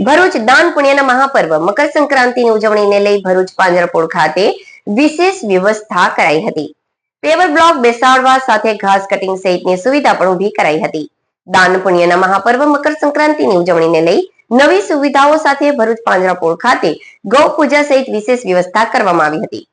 ભરૂચ દાન પુણ્યના મહાપર્વ. મકર સંક્રાંતિની ઉજવણીને લઈ ભરૂચ પાંજરાપોળ ખાતે વિશેષ વ્યવસ્થા કરાઈ હતી. પેવર બ્લોક બેસાડવા સાથે ઘાસ કટિંગ સહિતની સુવિધા પણ ઊભી કરાઈ હતી. દાન પુણ્યના મહાપર્વ મકર સંક્રાંતિની ઉજવણીને લઈ નવી સુવિધાઓ સાથે ભરૂચ પાંજરાપોળ ખાતે ગૌ પૂજા સહિત વિશેષ વ્યવસ્થા કરવામાં આવી હતી.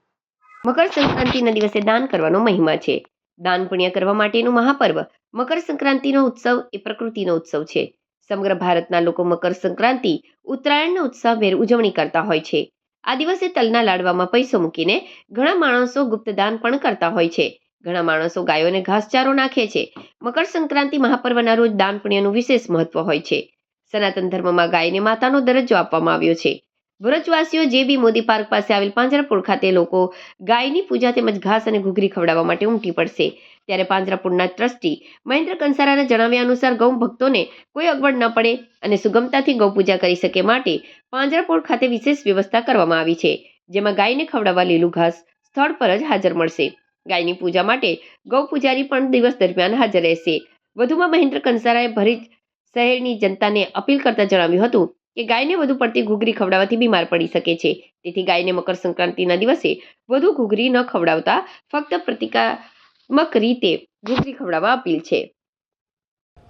મકર સંક્રાંતિના દિવસે દાન કરવાનો મહિમા છે. દાન પુણ્ય કરવા માટેનું મહાપર્વ મકર સંક્રાંતિનો ઉત્સવ એ પ્રકૃતિનો ઉત્સવ છે. સમગ્ર ભારતના લોકો મકર સંક્રાંતિ, ઉત્તરાયણનો ઉત્સાહભેર ઉજવણી કરતા હોય છે. આ દિવસે તલના લાડવામાં પૈસો મૂકીને ઘણા માણસો ગુપ્તદાન પણ કરતા હોય છે. ઘણા માણસો ગાયોને ઘાસચારો નાખે છે. મકર સંક્રાંતિ મહાપર્વના રોજ દાન પુણ્યનું વિશેષ મહત્વ હોય છે. સનાતન ધર્મમાં ગાયને માતાનો દરજ્જો આપવામાં આવ્યો છે. ભરૂચવાસીઓ જે બી મોદી પાર્ક પાસે આવેલ પાંજરાપોળ ખાતે લોકો ગાયની પૂજા તેમજ ઘાસ અને ઘૂઘરી ખવડાવવા માટે ઉમટી પડશે. ત્યારે પાંજરાપુરના ટ્રસ્ટી મહેન્દ્ર કંસારાના જણાવ્યા અનુસાર ગૌ ભક્તોને કોઈ અગવડ ન પડે અને સુગમતાથી ગૌ પૂજા કરી શકે માટે પાંજરાપોળ ખાતે વિશેષ વ્યવસ્થા કરવામાં આવી છે, જેમાં ગાયને ખવડાવવા લીલું ઘાસ સ્થળ પર જ હાજર મળશે. ગાયની પૂજા માટે ગૌ પૂજારી પણ દિવસ દરમિયાન હાજર રહેશે. વધુમાં મહેન્દ્ર કંસારાએ ભરીચ શહેરની જનતાને અપીલ કરતા જણાવ્યું હતું કે ગાયને વધુ પડતી ઘૂઘરી ખવડાવવાથી બીમાર પડી શકે છે. તેથી ગાયને મકર સંક્રાંતિના દિવસે વધુ ઘૂઘરી ન ખવડાવતા ફક્ત પ્રતિકાત્મક રીતે ઘૂઘરી ખવડાવવા અપીલ છે.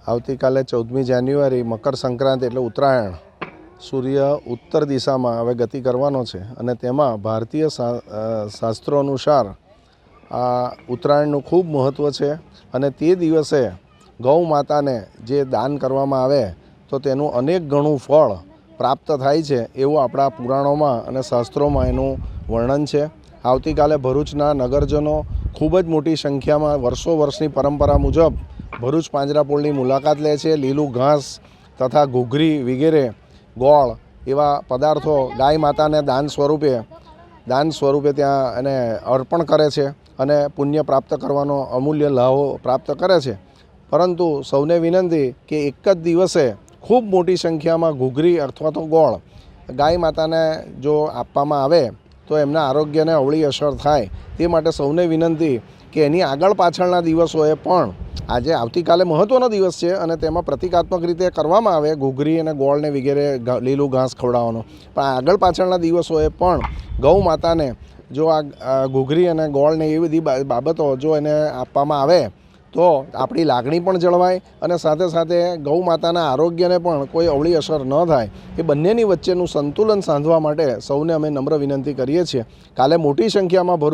આવતીકાલે ચૌદમી જાન્યુઆરી મકર સંક્રાંતિ એટલે ઉત્તરાયણ. સૂર્ય ઉત્તર દિશામાં હવે ગતિ કરવાનો છે અને તેમાં ભારતીય શાસ્ત્રો અનુસાર આ ઉત્તરાયણનું ખૂબ મહત્ત્વ છે અને તે દિવસે ગૌ માતાને જે દાન કરવામાં આવે તો તેનું અનેક ગણું ફળ પ્રાપ્ત થાય છે એવું આપણા પુરાણોમાં અને શાસ્ત્રોમાં એનું વર્ણન છે. આવતીકાલે ભરૂચના નગરજનો ખૂબ જ મોટી સંખ્યામાં વર્ષો વર્ષની પરંપરા મુજબ ભરૂચ પાંજરાપોળની મુલાકાત લે છે. લીલું ઘાસ તથા ઘૂઘરી વગેરે ગોળ એવા પદાર્થો ગાય માતાને દાન સ્વરૂપે દાન સ્વરૂપે ત્યાં એને અર્પણ કરે છે અને પુણ્ય પ્રાપ્ત કરવાનો અમૂલ્ય લાભો પ્રાપ્ત કરે છે. પરંતુ સૌને વિનંતી કે એક જ દિવસે ખૂબ મોટી સંખ્યામાં ઘૂઘરી અથવા તો ગોળ ગાય માતાને જો આપવામાં આવે તો એમના આરોગ્યને અવળી અસર થાય. તે માટે સૌને વિનંતી કે એની આગળ પાછળના દિવસોએ પણ આજે આવતીકાલે મહત્ત્વનો દિવસ છે અને તેમાં પ્રતિકાત્મક રીતે કરવામાં આવે ઘૂઘરી અને ગોળને વગેરે લીલું ઘાસ ખવડાવવાનો. પણ આગળ પાછળના દિવસોએ પણ ગૌ માતાને જો આ ઘૂઘરી અને ગોળને એવી બધી બાબતો જો એને આપવામાં આવે તો આપણી લાગણી પણ જળવાય અને સાથે સાથે ગૌ માતાના આરોગ્યને પણ કોઈ અવળી અસર ન થાય. એ બંનેની વચ્ચેનું સંતુલન સાંધવા માટે સૌને અમે નમ્ર વિનંતી કરીએ છીએ. કાલે મોટી સંખ્યામાં ભરૂચ